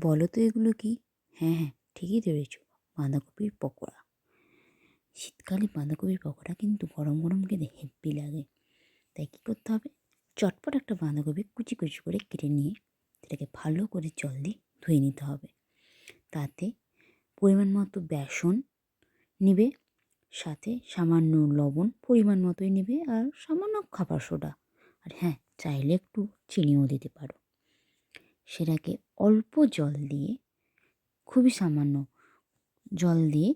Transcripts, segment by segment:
বলো তো এগুলো কি? হ্যাঁ হ্যাঁ ঠিকই ধরেছ, বাঁধাকপির পকোড়া। শীতকালে বাঁধাকপির পকোড়া কিন্তু গরম গরম খেতে হেব্বি লাগে। তাই কী করতে হবে? চটপট একটা বাঁধাকপি কুচি কুচি করে কেটে নিয়ে সেটাকে ভালো করে জল দিয়ে ধুয়ে নিতে হবে। তাতে পরিমাণ মতো বেসন নেবে, সাথে সামান্য লবণ পরিমাণ মতোই নেবে আর সামান্য খাবার সোডা। আর হ্যাঁ চাইলে একটু চিনিও দিতে পারো। সেটাকে অল্প জল দিয়ে, খুবই সামান্য জল দিয়ে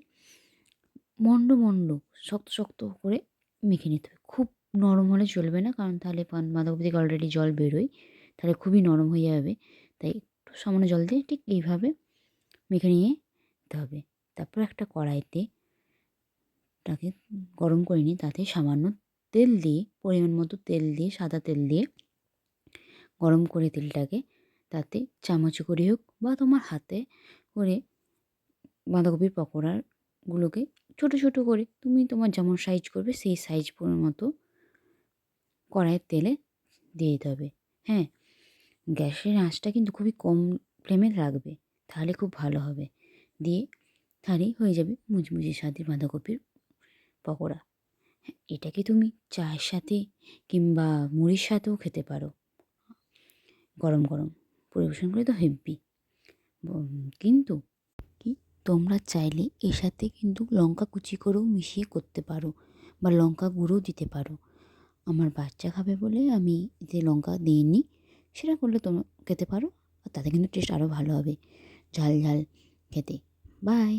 মন্ড মন্ড শক্ত শক্ত করে মেখে নিতে হবে। খুব নরম হলে চলবে না, কারণ তাহলে পান বাঁধাকপি থেকে অলরেডি জল বেরোয়, তাহলে খুবই নরম হয়ে যাবে। তাই একটু সামান্য জল দিয়ে ঠিক এইভাবে মেখে নিয়ে নিতে হবে। তারপর একটা কড়াইতে তাকে গরম করে নিয়ে তাতে সামান্য তেল দিয়ে, পরিমাণ মতো তেল দিয়ে, সাদা তেল দিয়ে গরম করে তেলটাকে তাতে চামচ করে হোক বা তোমার হাতে করে বাঁধাকপির পকোড়াগুলোকে ছোটো ছোটো করে তুমি তোমার যেমন সাইজ করবে সেই সাইজ মতো কড়াইয়ের তেলে দিয়ে দিতে হবে। হ্যাঁ গ্যাসের আঁচটা কিন্তু খুবই কম ফ্লেমে রাখবে তাহলে খুব ভালো হবে। দিয়ে তাহলেই হয়ে যাবে মুচমুচে স্বাদের বাঁধাকপির পকোড়া। হ্যাঁ এটাকে তুমি চায়ের সাথে কিংবা মুড়ির সাথেও খেতে পারো। গরম গরম। পরিবেশন করে তো হেব্বি কিন্তু কি তোমরা চাইলে এর সাথে কিন্তু লঙ্কা কুচি করেও মিশিয়ে করতে পারো বা লঙ্কা গুঁড়ো দিতে পারো। আমার বাচ্চা খাবে বলে আমি এতে লঙ্কা দিইনি, সেটা করলে তোমরা খেতে পারো আর তাতে কিন্তু টেস্ট আরও ভালো হবে। ঝাল ঝাল খেতে। বাই